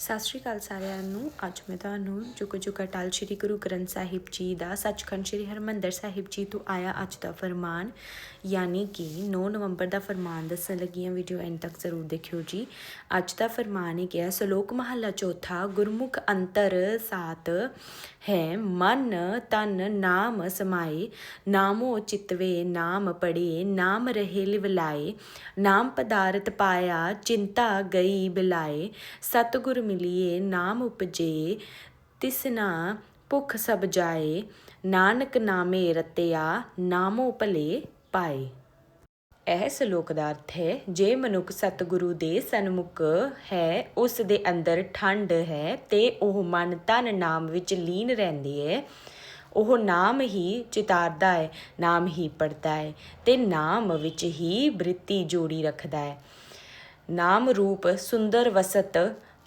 ਸਤਿ ਸ਼੍ਰੀ ਅਕਾਲ ਸਾਰਿਆਂ ਨੂੰ। ਅੱਜ ਮੈਂ ਤੁਹਾਨੂੰ ਜੁਗ ਜੁਗ ਅਟਲ ਸ਼੍ਰੀ ਗੁਰੂ ਗ੍ਰੰਥ ਸਾਹਿਬ ਜੀ ਦਾ ਸੱਚਖੰਡ ਸ਼੍ਰੀ ਹਰਮੰਦਰ ਸਾਹਿਬ ਜੀ ਤੋਂ ਆਇਆ ਅੱਜ ਦਾ ਫਰਮਾਨ, ਯਾਨੀ ਕਿ 9 ਨਵੰਬਰ ਦਾ ਫਰਮਾਨ ਦੱਸਣ ਲੱਗੀਆਂ ਵੀਡੀਓ ਐਂਡ ਤੱਕ ਜ਼ਰੂਰ ਦੇਖਿਓ ਜੀ। ਅੱਜ ਦਾ ਫਰਮਾਨ ਹੈ ਕਿ ਸ਼ਲੋਕ ਮਹੱਲਾ ਚੌਥਾ, ਗੁਰਮੁਖ ਅੰਤਰ ਸਾਤ ਹੈ, ਮਨ ਤਨ ਨਾਮ ਸਮਾਏ, ਨਾਮੋ ਚਿਤਵੇ ਨਾਮ ਪੜੇ ਨਾਮ ਰਹੇ ਲਿਵਲਾਏ ਨਾਮ ਪਦਾਰਥ ਪਾਇਆ, ਚਿੰਤਾ ਗਈ ਬਿਲਾਏ, ਸਤਿਗੁਰ ਮਿਲੀਏ, ਨਾਮ ਉਪਜੇ ਤਿਸਨਾ ਭੁਖ ਸਭ ਜਾਏ, ਨਾਨਕ ਨਾਮੇ ਰਤਿਆ, ਨਾਮੋ ਭਲੇ ਪਾਏ। ਇਹ ਸ਼ਲੋਕ ਦਾ ਅਰਥ ਹੈ, ਜੇ ਮਨੁੱਖ ਸਤਿਗੁਰੂ ਦੇ ਸਨਮੁਖ ਹੈ, ਉਸ ਦੇ ਅੰਦਰ ਠੰਡ ਹੈ ਤੇ ਉਹ ਮਨ ਤਨ ਨਾਮ ਵਿੱਚ ਲੀਨ ਰਹਿੰਦੀ ਹੈ। ਉਹ ਨਾਮ ਹੀ ਚਿਤਾਰਦਾ ਹੈ, ਨਾਮ ਹੀ ਪੜਦਾ ਹੈ ਤੇ ਨਾਮ ਵਿੱਚ ਹੀ ਬ੍ਰਿਤੀ ਜੋੜੀ ਰੱਖਦਾ ਹੈ। ਨਾਮ ਰੂਪ ਸੁੰਦਰ ਵਸਤ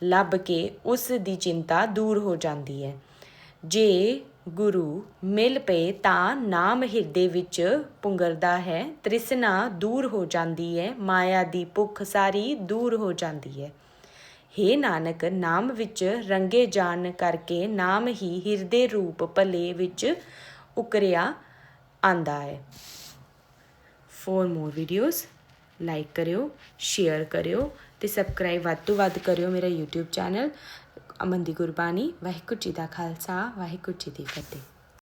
ਲੱਭ ਕੇ ਉਸ ਦੀ ਚਿੰਤਾ ਦੂਰ ਹੋ ਜਾਂਦੀ ਹੈ। ਜੇ ਗੁਰੂ ਮਿਲ ਪਏ ਤਾਂ ਨਾਮ ਹਿਰਦੇ ਵਿੱਚ ਪੁੰਗਰਦਾ ਹੈ, ਤ੍ਰਿਸ਼ਨਾ ਦੂਰ ਹੋ ਜਾਂਦੀ ਹੈ, ਮਾਇਆ ਦੀ ਭੁੱਖ ਸਾਰੀ ਦੂਰ ਹੋ ਜਾਂਦੀ ਹੈ। ਹੇ ਨਾਨਕ, ਨਾਮ ਵਿੱਚ ਰੰਗੇ ਜਾਣ ਕਰਕੇ ਨਾਮ ਹੀ ਹਿਰਦੇ ਰੂਪ ਭਲੇ ਵਿੱਚ ਉਕਰਿਆ ਆਂਦਾ ਹੈ। ਫੋਰ ਮੋਰ ਵੀਡੀਓਜ਼ ਲਾਈਕ ਕਰਿਓ ਸ਼ੇਅਰ ਕਰਿਓ ਤੇ ਸਬਸਕ੍ਰਾਈਬ ਵੱਧ ਤੋਂ ਵੱਧ ਕਰਿਓ ਮੇਰਾ YouTube ਚੈਨਲ ਅਮਨ ਦੀ ਗੁਰਬਾਣੀ, ਵਾਹਿਗੁਰੂ ਜੀ ਦਾ ਖਾਲਸਾ, ਵਾਹਿਗੁਰੂ ਜੀ ਦੀ ਫਤਿਹ।